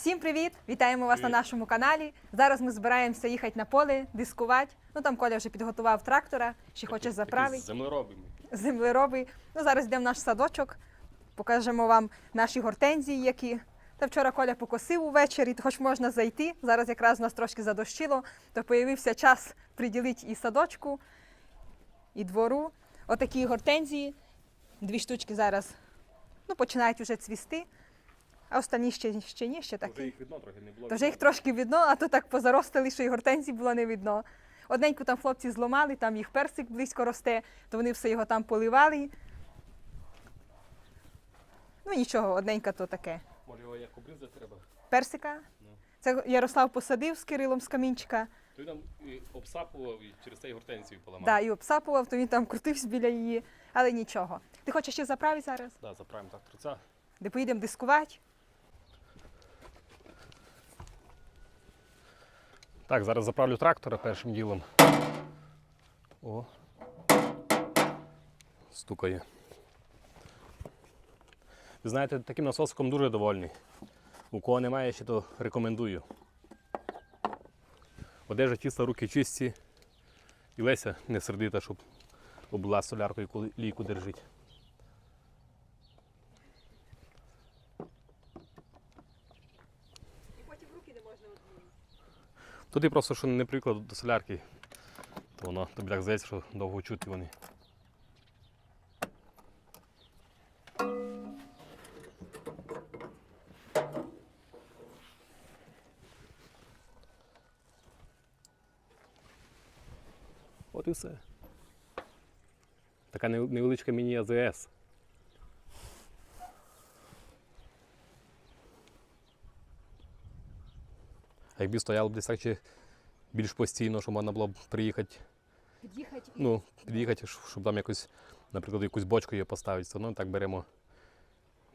Всім привіт! Вітаємо вас на нашому каналі. Зараз ми збираємося їхати на поле, дискувати. Ну там Коля вже підготував трактора, ще хоче заправити. Землеробимо. Землероби. Ну зараз йдемо в наш садочок, покажемо вам наші гортензії, які. Та вчора Коля покосив увечері, хоч можна зайти. Зараз якраз у нас трошки задощило, то появився час приділити і садочку, і двору. Отакі гортензії. Дві штучки зараз ну, починають вже цвісти, а останні ще, ще ні, ще такі. Вже їх видно трохи не було. То вже їх трошки видно, а то так позаростили, що і гортензій було не видно. Одненьку там хлопці зломали, там їх персик близько росте, то вони все його там поливали. Ну нічого, одненька то таке. Може його як обрізати треба. Персика. Ну. Це Ярослав посадив з Кирилом з камінчика. Той там і обсапував і через цей гортензію поламав. Да, і обсапував, то він там крутився біля її, але нічого. Ти хочеш ще заправити зараз? Да, заправимо так труця. Де поїдемо дискувати? Так, зараз заправлю трактора першим ділом. О. Стукає. Ви знаєте, таким насосиком дуже довольний. У кого немає ще, то рекомендую. Одежа чиста, руки чисті. І Леся не сердита, щоб обла соляркою, лійку держить. І потім руки не можна одмінити. Тут і просто що не приклад до солярки, то воно тобі так здається, що довго чути вони. От і все. Така невеличка міні-АЗС. Якби стояло б десь так чи більш постійно, щоб можна було б приїхати, Під'їхати ну, під'їхати, щоб там якось, наприклад, якусь бочку її поставити, то ну так беремо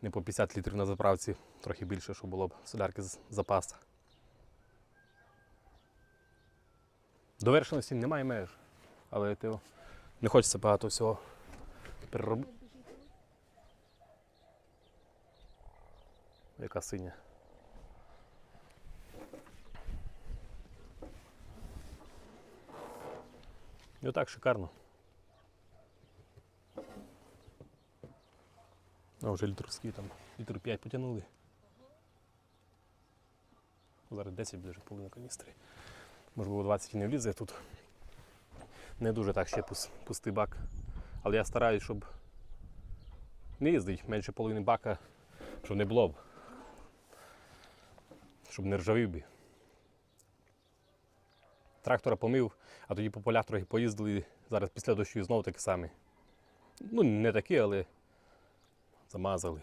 не по 50 літрів на заправці, трохи більше, щоб було б солярки з запас. Довершеності немає меж, але ти, не хочеться багато всього переробити. Яка синя. І отак шикарно. А вже літрські там, літр 5 потягнули. Зараз 10 буде вже половина каністри. Можливо, 20 і не влізе тут. Не дуже так ще пус- пустий бак. Але я стараюсь, щоб не їздить менше половини бака, щоб не було б. Щоб не ржавів би. Трактора помив, а тоді по полях трохи поїздили. Зараз після дощу знову такі самі. Ну, не такі, але замазали.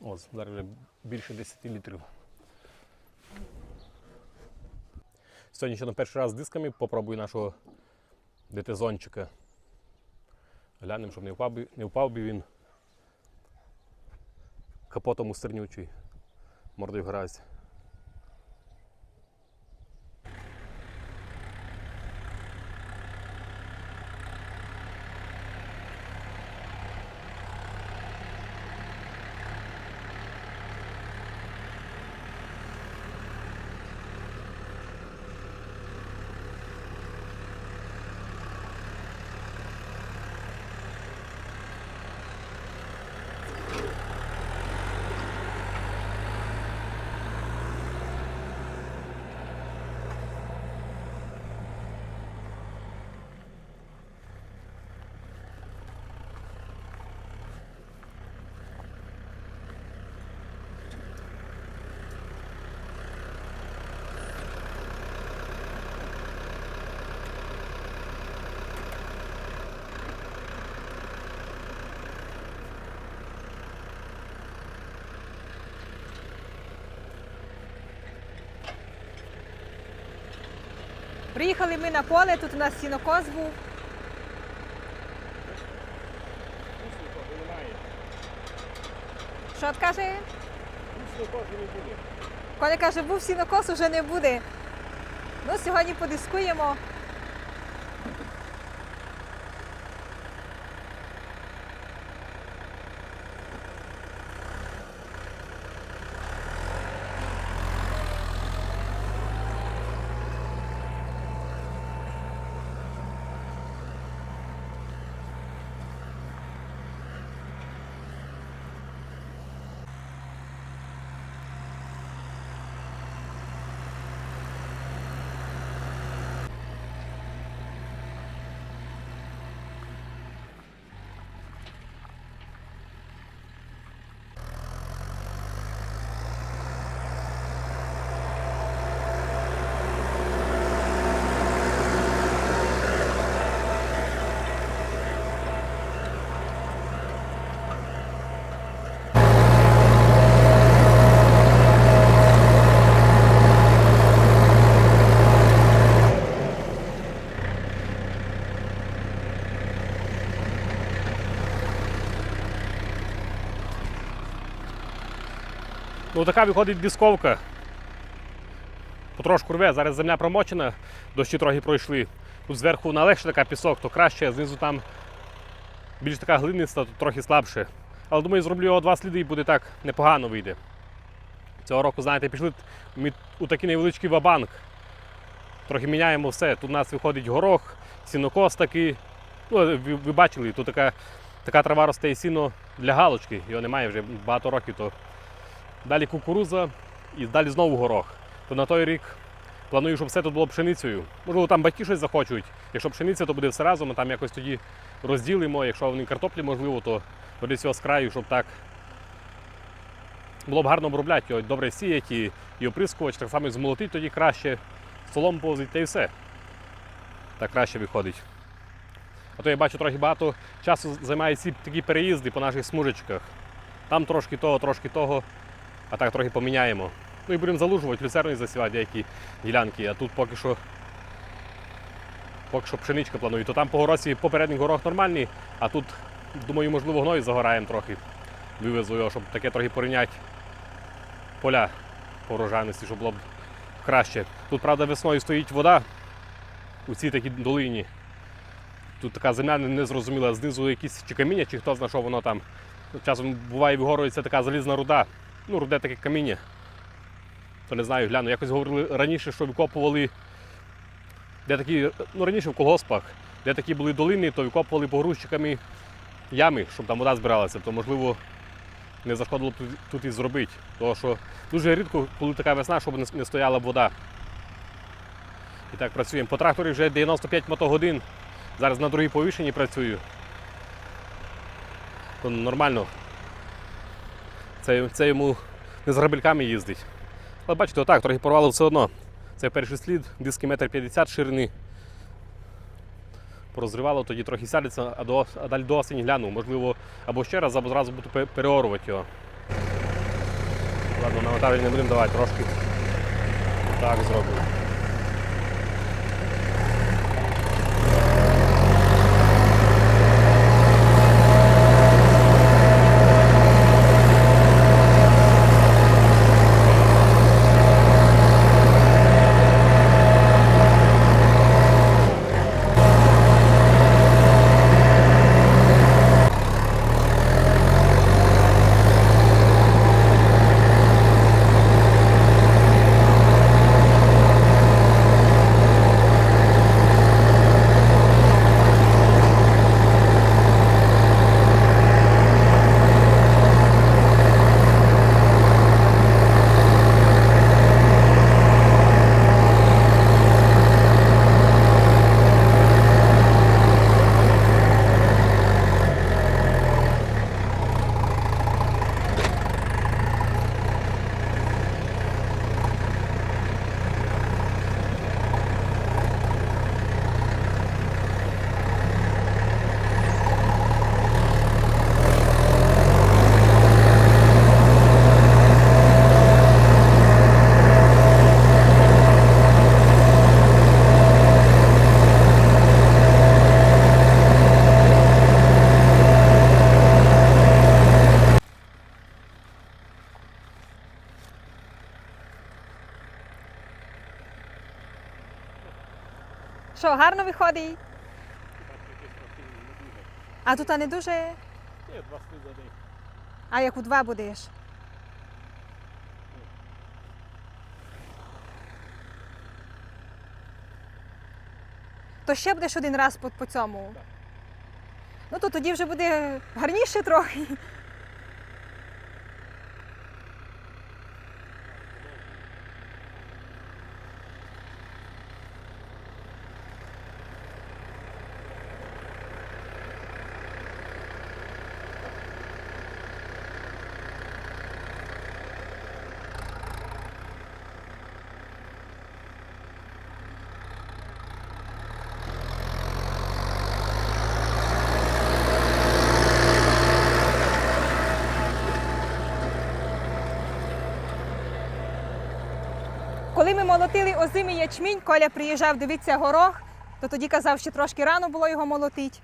Ось, зараз вже більше 10 літрів. Сьогодні ще на перший раз з дисками попробую нашого ДТ-зончика. Глянемо, щоб не впав не впав би він капотом у стернючий. Мордою в грязь. Приїхали ми на поле, тут у нас сінокос був. Що от каже? Коля каже, був сінокос, уже не буде. Ну, сьогодні подискуємо. Така виходить дисковка. Потрошку рве, зараз земля промочена, дощі трохи пройшли. Тут зверху вона легше така пісок, то краще, а знизу там більш така глиниста, то трохи слабше. Але думаю, зроблю його два сліди і буде так непогано вийде. Цього року, знаєте, пішли ми у такий невеличкий вабанк. Трохи міняємо все. Тут у нас виходить горох, сінокос такий. Ну, ви, ви бачили, тут така, така трава росте і сіно для галочки, його немає вже багато років. То далі кукуруза і далі знову горох. То на той рік планую, щоб все тут було пшеницею. Можливо, там батьки щось захочуть. Якщо пшениця, то буде все разом, а там якось тоді розділимо. Якщо вони картоплі можливо, то десь його з краю, щоб так було б гарно обробляти його, добре сіяти і, і оприскувач, так само і змолотити тоді краще, солом повзить та й все. Так краще виходить. А то я бачу трохи багато часу займають ці такі переїзди по наших смужечках. Там трошки того, трошки того, а так трохи поміняємо. Ну і будемо залужувати, люцерною засівати деякі ділянки, а тут поки що. Поки що пшеничка планую. То там по горосі попередній горох нормальний, а тут, думаю, можливо, гною загораємо трохи. Вивезу його, щоб таке трохи порівняти поля по урожайності, щоб було б краще. Тут, правда, весною стоїть вода у цій такій долині. Тут така земля незрозуміла, знизу якісь чи каміння, чи хто знає, що воно там. Часом буває вигорується така залізна руда. Ну, руде таке каміння. То не знаю, гляну. Якось говорили раніше, що викопували, де такі, ну раніше в колгоспах, де такі були долини, то викопували погрузчиками ями, щоб там вода збиралася. То можливо не заходило тут, тут і зробити. Тому що дуже рідко, коли така весна, щоб не стояла б вода. І так працюємо. По тракторі вже 95 мотогодин. Зараз на другій повішенні працюю. То нормально. Це, це йому не з грабельками їздить. Але бачите, отак, трохи порвало все одно. Це перший слід, диски 1,50 м ширини. Порозривало, тоді трохи сядеться, а, до, а далі до осені гляну. Можливо, або ще раз, або зразу буду пе- переорувати його. Ладно, навантаження не будемо давати, трошки так зробимо. Що, гарно виходить? А тут не дуже. Ні, два сліди день. А як у два будеш? То ще будеш один раз по, по цьому. Так. Ну то тоді вже буде гарніше трохи. Молотили озимий ячмінь, Коля приїжджав дивитися горох, то тоді казав, що трошки рано було його молотити.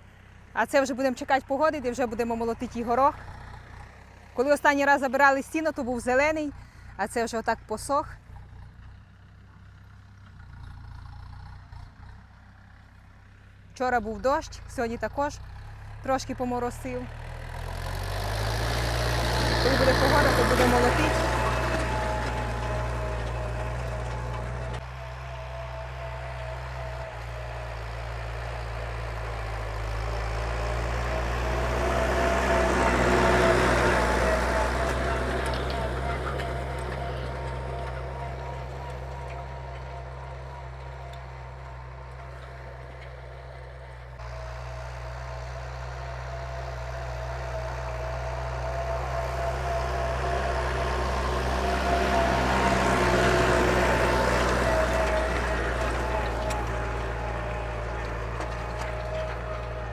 А це вже будемо чекати погоди, де вже будемо молотити і горох. Коли останній раз забирали стіну, то був зелений, а це вже отак посох. Вчора був дощ, сьогодні також трошки поморосив. Коли буде погода, то буде молотити.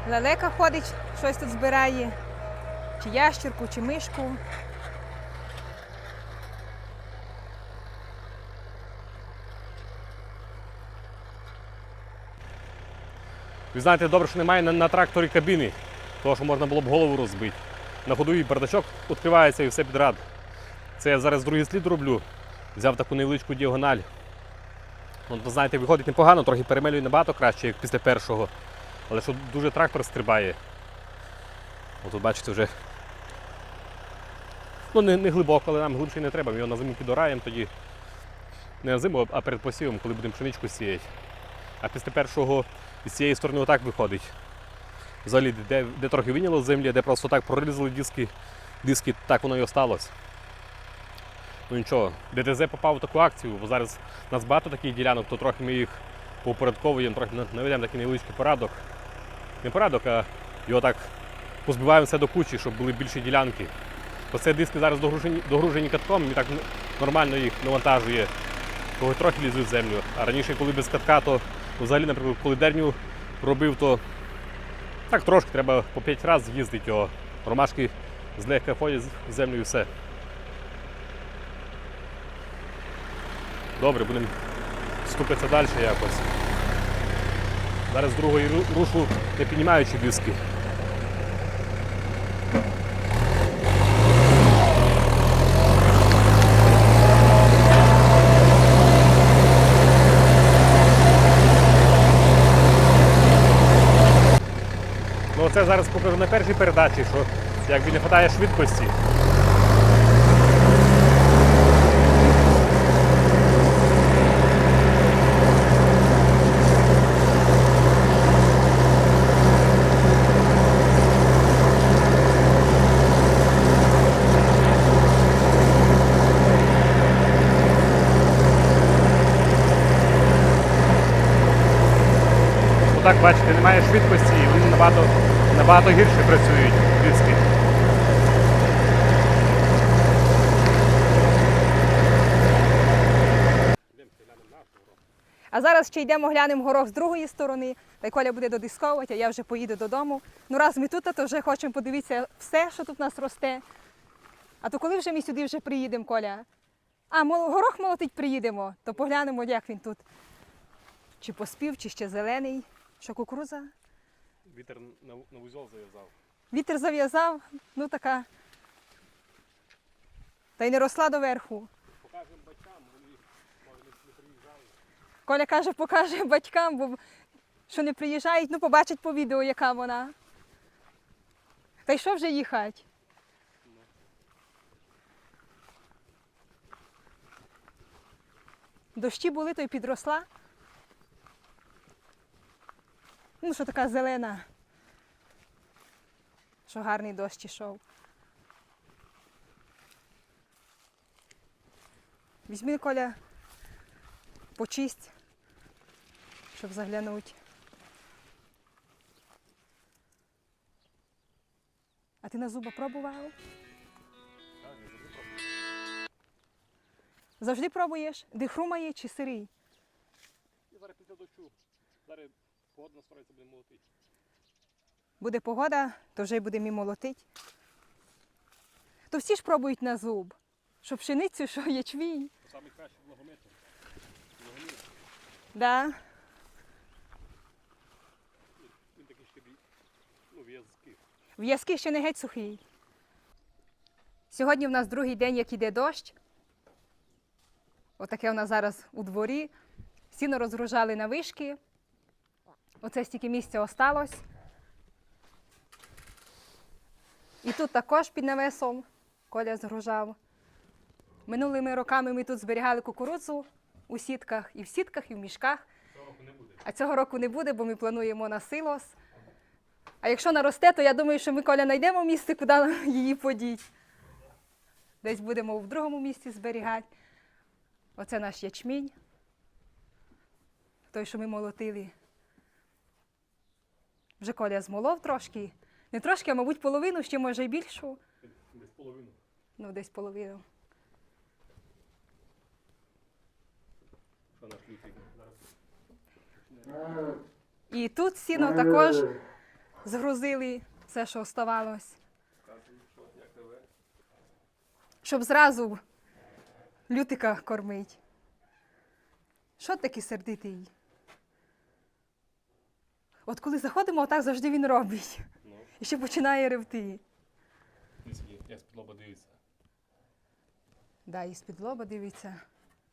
Лелека ходить, щось тут збирає, чи ящірку, чи мишку. Ви знаєте, добре, що немає на, на тракторі кабіни, тому що можна було б голову розбити. На ходу і бардачок відкривається і все підряд. Це я зараз другий слід роблю. Взяв таку невеличку діагональ. Ви знаєте, виходить непогано, трохи перемелює набагато краще, як після першого. Але що дуже трактор стрибає. От тут бачите вже. Ну, не, не глибоко, але нам глибше не треба. Ми його на зиму підораємо тоді. Не на зиму, а перед посівом, коли будемо пшеничку сіяти. А після першого з цієї сторони отак виходить. Взагалі, де, де трохи виняло землі, де просто так прорізали диски, диски, так воно і осталось. Ну нічого, ДТЗ попав в таку акцію, бо зараз у нас багато таких ділянок, то трохи ми їх поупорядковуємо, трохи наведемо такий невеличкий порядок. Не порядок, а його так позбиваємо все до кучі, щоб були більші ділянки. Оце диски зараз догружені, догружені катком, і так нормально їх навантажує, коли трохи лізуть в землю. А раніше, коли без катка, то взагалі, наприклад, коли дерню робив, то так трошки треба по 5 разів їздити його. Ромашки злегка ходять з землю і все. Добре, будемо стукатися далі якось. Зараз другої рушу не піднімаючи диски. Ну це зараз покажу на першій передачі, що якби не вистачає швидкості. Отак, бачите, немає швидкості, і вони набагато, набагато гірше працюють диски. А зараз ще йдемо глянемо горох з другої сторони. Та й Коля буде додисковувати, а я вже поїду додому. Ну раз ми тут, то вже хочемо подивитися все, що тут у нас росте. А то коли вже ми сюди вже приїдемо, Коля? А, горох молотить приїдемо, то поглянемо, як він тут. Чи поспів, чи ще зелений. Що кукуруза? Вітер на, на вузол зав'язав. Вітер зав'язав, ну така. Та й не росла доверху. Покажемо батькам, вони може не приїжджали. Коля каже, покаже батькам, бо що не приїжджають, ну побачать по відео, яка вона. Та й що вже їхати? Дощі були, то й підросла. Ну, що така зелена. Що гарний дощ ішов. Візьми, Коля, почисть, щоб заглянути. А ти на зуба пробував? Завжди пробуєш? Де хрумає чи сирий? І зараз після дощу. Зараз погода настроїться, буде молотити. Буде погода, то вже й буде мій молотить. То всі ж пробують на зуб. Що пшеницю, що ячмінь. Саме краще. Благомір. Да. Він такий ще бій. Ну, в'язкий. В'язки ще не геть сухий. Сьогодні в нас другий день, як іде дощ. Отаке у нас зараз у дворі. Сіно розгружали на вишки. Оце стільки місця осталось. І тут також під навесом Коля згружав. Минулими роками ми тут зберігали кукурудзу у сітках, і в сітках, і в мішках. А цього року не буде, бо ми плануємо на силос. А якщо наросте, то я думаю, що ми Коля знайдемо місце, куди її подіть. Десь будемо в другому місці зберігати. Оце наш ячмінь. Той, що ми молотили. Вже Коля змолов трошки. Не трошки, а мабуть, половину, ще може й більшу. Десь половину. Ну, десь половину. Що наш лютий зараз? І тут сіно також згрузили все, що оставалось. Щоб зразу лютика кормить. Що такий сердитий? От коли заходимо, отак завжди він робить. Ну, І ще починає ревти. є, з-під лоба дивиться. Да, і з-під лоба дивиться.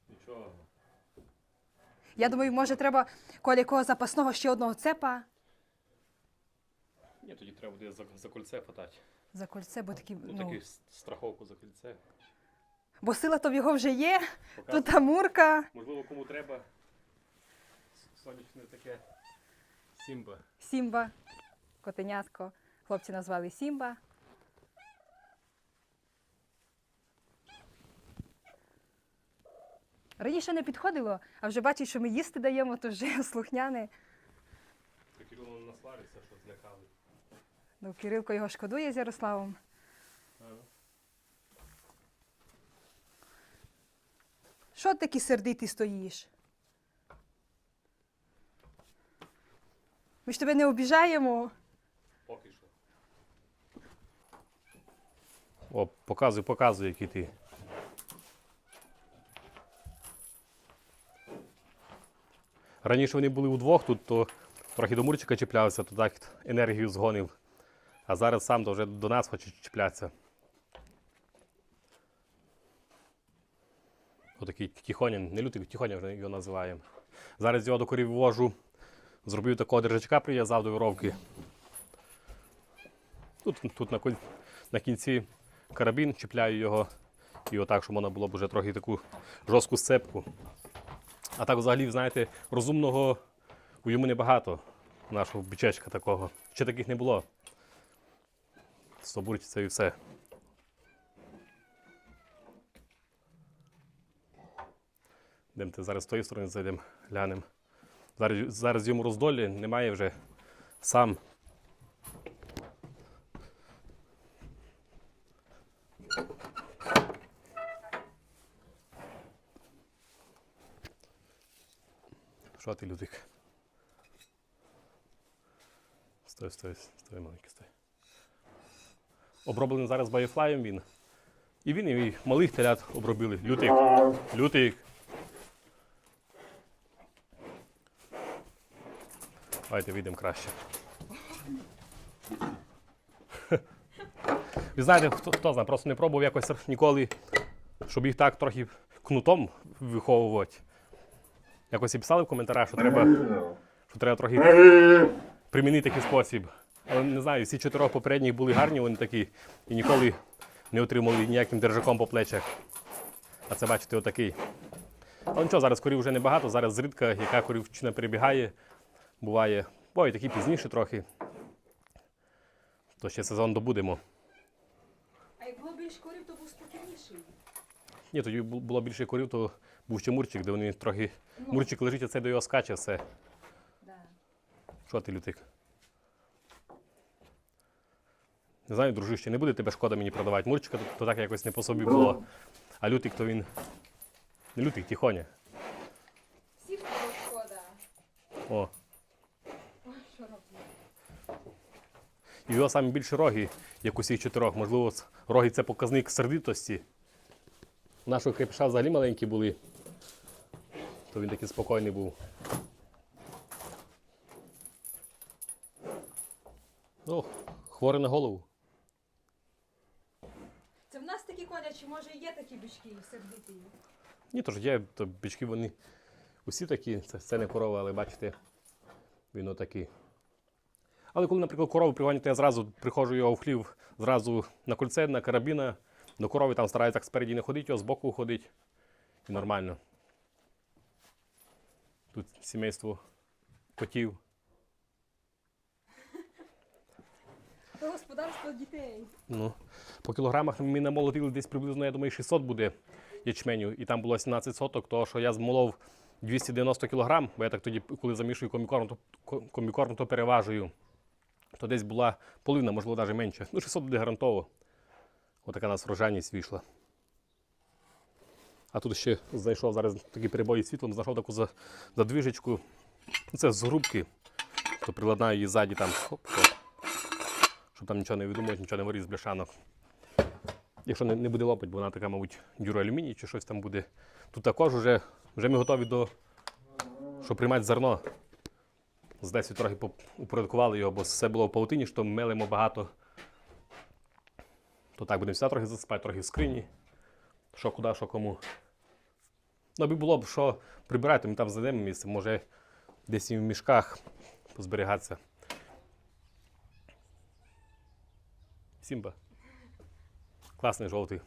Нічого. Я думаю, може, треба коли якого запасного ще одного цепа Ні, тоді треба буде за, за кольце хватати. за кольце, бо такі, Ну, ну, таки страховку за кольце. бо сила то в його вже є, Показує. тут амурка, Можливо, кому треба. Сонячне таке. Сімба. Сімба, котенятко. Хлопці назвали Сімба. Раніше не підходило, а вже бачить, що ми їсти даємо, то вже слухняне. Кирило насвариться, що злякали. Ну, Кирилко його шкодує з Ярославом. Що такий сердитий стоїш? Ми ж тебе не обіжаємо. Поки що. О, показуй, показуй, який ти. Раніше вони були удвох, тут то трохи до Мурчика чіплявся, то так енергію згонив. А зараз сам то вже до нас хоче чіплятися. Отакий тихонін, не лютий, тихоня вже його називаємо. Зараз його до корів ввожу. Зробив такого держачка, прив'язав до віровки. Тут, тут на, на кінці карабін, чіпляю його. І отак, щоб можна було б вже трохи таку жорстку сцепку. А так взагалі, знаєте, розумного у йому небагато, нашого бичечка такого. Ще таких не було. Собурчиться і все. Йдемте зараз з тої сторони зайдемо, глянемо. Зараз, зараз йому роздолі немає вже сам. Що ти, Людик? Стой, стой, стой, маленький, стой. Оброблений зараз байфлаєм він. І він і малих телят обробили. Лютик. Лютик. Давайте вийдемо краще. Ви знаєте, хто, хто знає, просто не пробував якось ніколи, щоб їх так трохи кнутом виховувати. Якось і писали в коментарях, що треба, що треба трохи примінити такий спосіб. Але не знаю, всі чотирьох попередніх були гарні, вони такі, і ніколи не отримали ніяким держаком по плечах. А це, бачите, отакий. Але нічого, зараз корів вже небагато, зараз зрідка, яка корівчина перебігає, буває. Буває такі пізніше трохи. То ще сезон добудемо. А як було більш корів, то був спокійніший. Ні, тоді було більше корів, то був ще мурчик, де вони трохи. Мурчик лежить, а це до його скаче все. Да. Що ти, лютик? Не знаю, дружище, не буде тебе шкода мені продавати. Мурчика то, то так якось не по собі було. А лютик то він. Не лютик, тихоня. Всіх було шкода. О. І в його саме більше роги, як усіх чотирьох. Можливо, роги це показник сердитості. Нашого крепіша взагалі маленькі були. То він такий спокійний був. О, хворий на голову. Це в нас такі коля, чи може є такі бички сердиті? Ні, тож є, то бички вони усі такі, це, це не корова, але бачите, він отакий. Але коли, наприклад, корову пригоняти, я зразу приходжу його в хлів, зразу на кольце, на карабіна, до корови там стараюся так спереді не ходити, його збоку ходить. І нормально. Тут сімейство котів. Це господарство дітей. Ну, по кілограмах ми намолотили десь приблизно, я думаю, 600 буде ячменю. І там було 17 соток, того що я змолов 290 кілограм, бо я так тоді, коли замішую комікорм, то, комікорм, то переважую. То десь була половина, можливо, навіть менше. Ну, 600 буде гарантово. Отака у нас врожайність вийшла. А тут ще знайшов зараз такі перебої світлом, знайшов таку за- задвіжечку. Ну, Це з грубки. То приладнаю її ззаді там. Хоп, хоп щоб там нічого не видумувати, нічого не варити з бляшанок. Якщо не, не буде лопать, бо вона така, мабуть, дюроалюміній чи щось там буде. Тут також вже, вже ми готові до щоб приймати зерно. З 10 трохи упорядкували його, бо все було в паутині, що мелимо багато. То так будемо все трохи засипати, трохи в скрині. Що куди, що кому. Ну, аби було б що прибирати, ми там знайдемо місце, може десь і в мішках позберігатися. Сімба. Класний жовтий.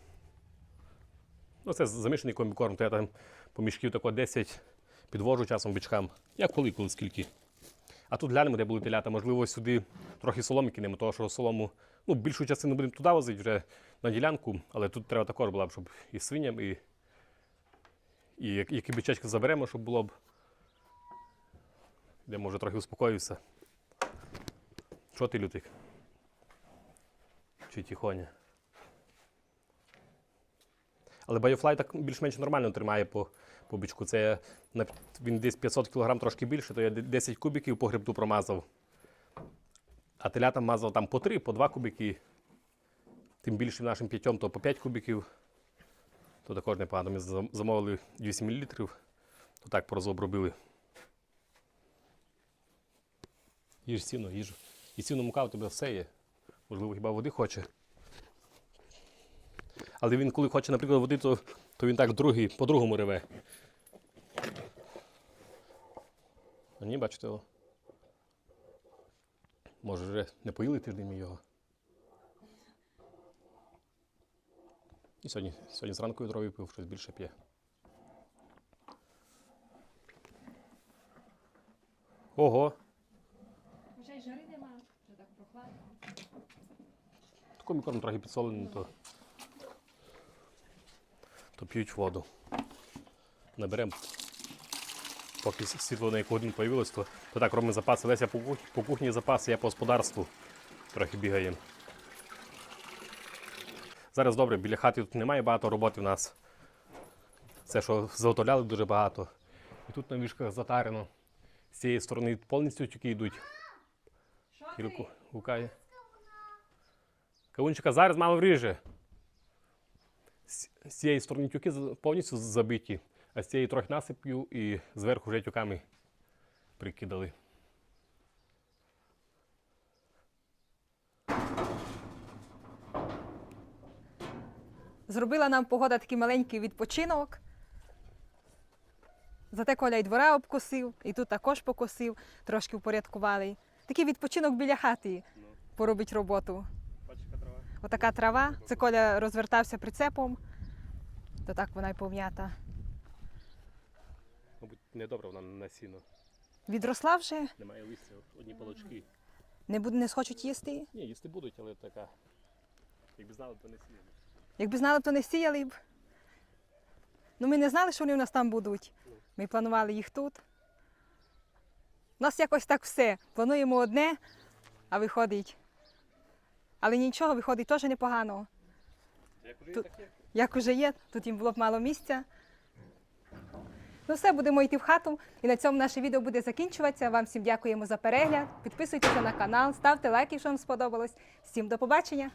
Ну, це замішаний комбікорм, то я там по мішків тако 10 підвожу часом бичкам. Як коли, коли скільки. А тут глянемо, де були телята. Можливо, сюди трохи соломи кинемо, тому що солому, ну, більшу частину будемо туди возити вже на ділянку, але тут треба також було б, щоб і свиням, і, і як- які бичечки заберемо, щоб було б. Де може трохи успокоївся. Що ти, лютик? Чи тихоня? Але Biofly так більш-менш нормально тримає по, по. Це на, він десь 500 кг трошки більше, то я 10 кубиків по грибту промазав. А телятам мазав там по 3, по 2 кубики. Тим більшим нашим п'ятьом, то по 5 кубиків. То також непогано. Ми замовили 200 мл, то так порозобробили. Їж сіно, їж. І сіно мука у тебе все є. Можливо, хіба води хоче. Але він, коли хоче, наприклад, води, то, то він так другий, по-другому реве. А ні, бачите його. Може, вже не поїли тиждень його. І сьогодні, сьогодні зранку відро випив, щось більше п'є. Ого! Вже й жари нема, вже так прохладно. Такий корм трохи підсолений, то, то п'ють воду. Наберемо. Поки світло на яку годину появилось, то, то так робимо запаси. Леся по, кух- по кухні запаси, я по господарству трохи бігаємо. Зараз добре, біля хати тут немає багато роботи в нас. Це, що заготовляли дуже багато. І тут на вішках затарено. З цієї сторони повністю тюки йдуть. Руку гукає. Кавунчика зараз мама вріже. З цієї сторони тюки повністю забиті, а з цієї трохи насип'ю і зверху вже тюками прикидали. Зробила нам погода такий маленький відпочинок. Зате Коля і двора обкосив, і тут також покосив, трошки впорядкували. Такий відпочинок біля хати поробить роботу. Отака трава. Це Коля розвертався прицепом, то так вона й повнята. Недобре вона на сіно. Відросла вже, Немає листя, одні палочки. не, буде, не схочуть їсти. Ні, їсти будуть, але така. Якби знали, то не сіяли. Якби знали, то не сіяли б. Ну, ми не знали, що вони у нас там будуть. Ми планували їх тут. У нас якось так все. Плануємо одне, а виходить. Але нічого, виходить теж непогано. Як вже Тут- таке? Як уже є, тут їм було б мало місця. Ну все, будемо йти в хату. І на цьому наше відео буде закінчуватися. Вам всім дякуємо за перегляд. Підписуйтеся на канал, ставте лайки, якщо вам сподобалось. Всім до побачення!